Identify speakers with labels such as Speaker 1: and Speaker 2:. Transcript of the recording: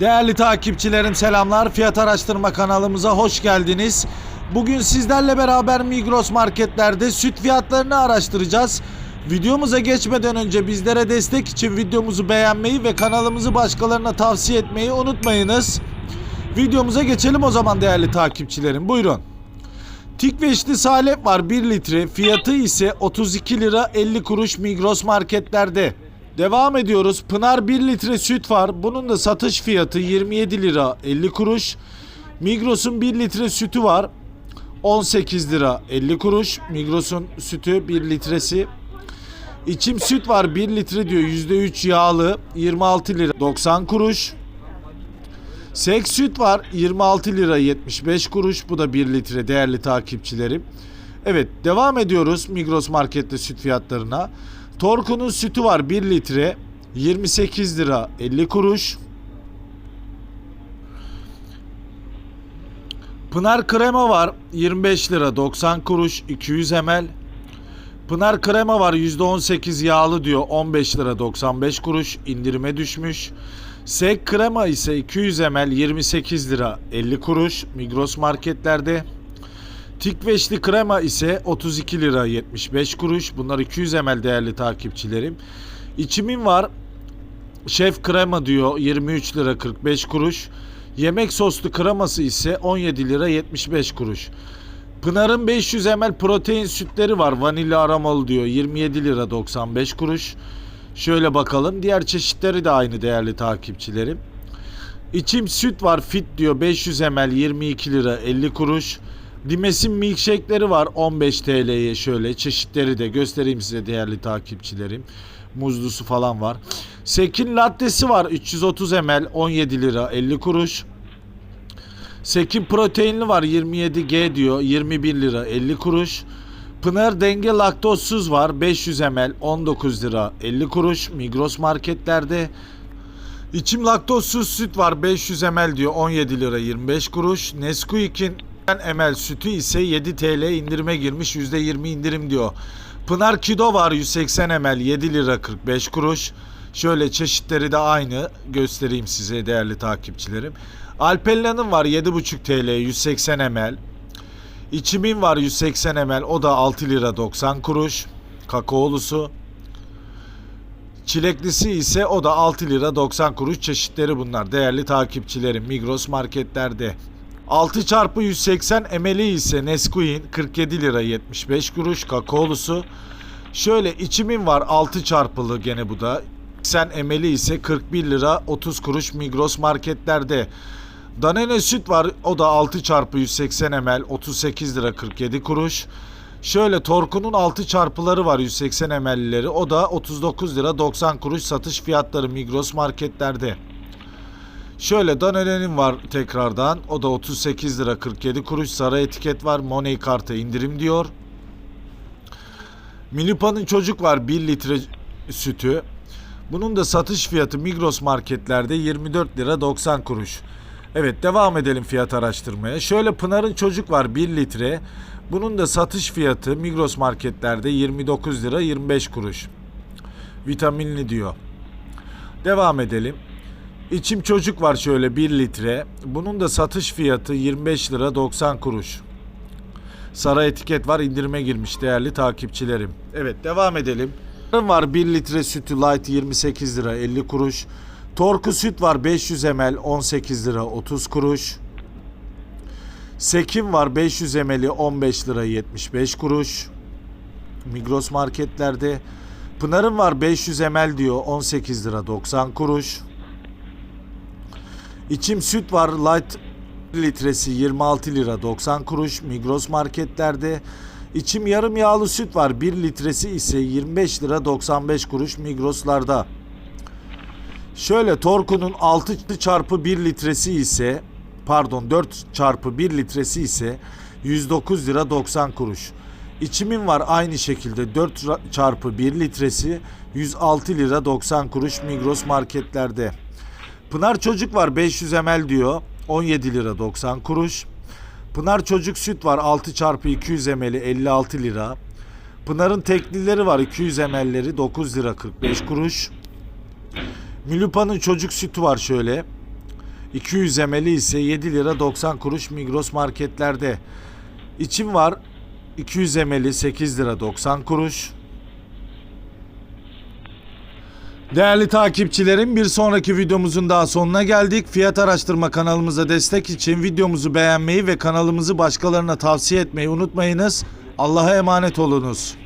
Speaker 1: Değerli takipçilerim selamlar. Fiyat araştırma kanalımıza hoş geldiniz. Bugün sizlerle beraber Migros marketlerde süt fiyatlarını araştıracağız. Videomuza geçmeden önce bizlere destek için videomuzu beğenmeyi ve kanalımızı başkalarına tavsiye etmeyi unutmayınız. Videomuza geçelim o zaman değerli takipçilerim. Buyurun. Tikveçli salep var 1 litre. Fiyatı ise 32 lira 50 kuruş Migros marketlerde. Devam ediyoruz. Pınar 1 litre süt var. Bunun da satış fiyatı 27 lira 50 kuruş. Migros'un 1 litre sütü var. 18 lira 50 kuruş. Migros'un sütü 1 litresi. İçim süt var 1 litre diyor %3 yağlı 26 lira 90 kuruş. Sek süt var 26 lira 75 kuruş. Bu da 1 litre değerli takipçilerim. Evet devam ediyoruz Migros markette süt fiyatlarına. Torku'nun sütü var 1 litre 28 lira 50 kuruş. Pınar krema var 25 lira 90 kuruş 200 ml. Pınar krema var %18 yağlı diyor 15 lira 95 kuruş indirime düşmüş. Sek krema ise 200 ml 28 lira 50 kuruş Migros marketlerde. Tikveçli krema ise 32 lira 75 kuruş. Bunlar 200 ml değerli takipçilerim. İçimin var. Şef krema diyor 23 lira 45 kuruş. Yemek soslu kreması ise 17 lira 75 kuruş. Pınar'ın 500 ml protein sütleri var. Vanilya aromalı diyor 27 lira 95 kuruş. Şöyle bakalım. Diğer çeşitleri de aynı değerli takipçilerim. İçim süt var fit diyor 500 ml 22 lira 50 kuruş. Dimes'in milkshake'leri var 15 TL'ye şöyle çeşitleri de göstereyim size değerli takipçilerim. Muzlusu falan var. Sekin lattesi var 330 ml 17 lira 50 kuruş. Sekin proteinli var 27G diyor 21 lira 50 kuruş. Pınar denge laktozsuz var 500 ml 19 lira 50 kuruş Migros marketlerde. İçim laktozsuz süt var 500 ml diyor 17 lira 25 kuruş. Nesquik'in ml sütü ise 7 TL indirime girmiş %20 indirim diyor. Pınar Kido var 180 ml 7 lira 45 kuruş. Şöyle çeşitleri de aynı göstereyim size değerli takipçilerim. Alpella'nın var 7,5 TL 180 ml. İçimin var 180 ml o da 6 lira 90 kuruş. Kakaolusu. Çileklisi ise o da 6 lira 90 kuruş çeşitleri bunlar. Değerli takipçilerim Migros marketlerde. 6 çarpı 180 ml'i ise Nesquik'in 47 lira 75 kuruş kakaolusu. Şöyle içimin var 6 çarpılı gene bu da. 80 ml'i ise 41 lira 30 kuruş Migros marketlerde. Danone süt var o da 6 çarpı 180 ml 38 lira 47 kuruş. Şöyle Torku'nun 6 çarpıları var 180 ml'leri o da 39 lira 90 kuruş satış fiyatları Migros marketlerde. Şöyle Danone'nin var tekrardan o da 38 lira 47 kuruş sarı etiket var Money kartı indirim diyor. Milipa'nın çocuk var 1 litre sütü. Bunun da satış fiyatı Migros marketlerde 24 lira 90 kuruş. Evet devam edelim fiyat araştırmaya. Şöyle Pınar'ın çocuk var 1 litre. Bunun da satış fiyatı Migros marketlerde 29 lira 25 kuruş. Vitaminli diyor. Devam edelim. İçim çocuk var şöyle 1 litre. Bunun da satış fiyatı 25 lira 90 kuruş. Sarı etiket var indirime girmiş değerli takipçilerim. Evet devam edelim. Var 1 litre sütü light 28 lira 50 kuruş. Torku süt var 500 ml 18 lira 30 kuruş. Sekim var 500 ml'i 15 lira 75 kuruş. Migros marketlerde. Pınar'ın var 500 ml diyor 18 lira 90 kuruş. İçim süt var light litresi 26 lira 90 kuruş Migros marketlerde. İçim yarım yağlı süt var 1 litresi ise 25 lira 95 kuruş Migros'larda. Şöyle Torku'nun 6 çarpı 1 litresi ise pardon 4 çarpı 1 litresi ise 109 lira 90 kuruş. İçimin var aynı şekilde 4 çarpı 1 litresi 106 lira 90 kuruş Migros marketlerde. Pınar çocuk var 500 ml diyor 17 lira 90 kuruş. Pınar çocuk süt var 6 çarpı 200 ml'i 56 lira. Pınar'ın teklileri var 200 ml'leri 9 lira 45 kuruş. Milupa'nın çocuk sütü var şöyle. 200 ml ise 7 lira 90 kuruş Migros marketlerde. İçim var 200 ml 8 lira 90 kuruş. Değerli takipçilerim bir sonraki videomuzun daha sonuna geldik. Fiyat araştırma kanalımıza destek için videomuzu beğenmeyi ve kanalımızı başkalarına tavsiye etmeyi unutmayınız. Allah'a emanet olunuz.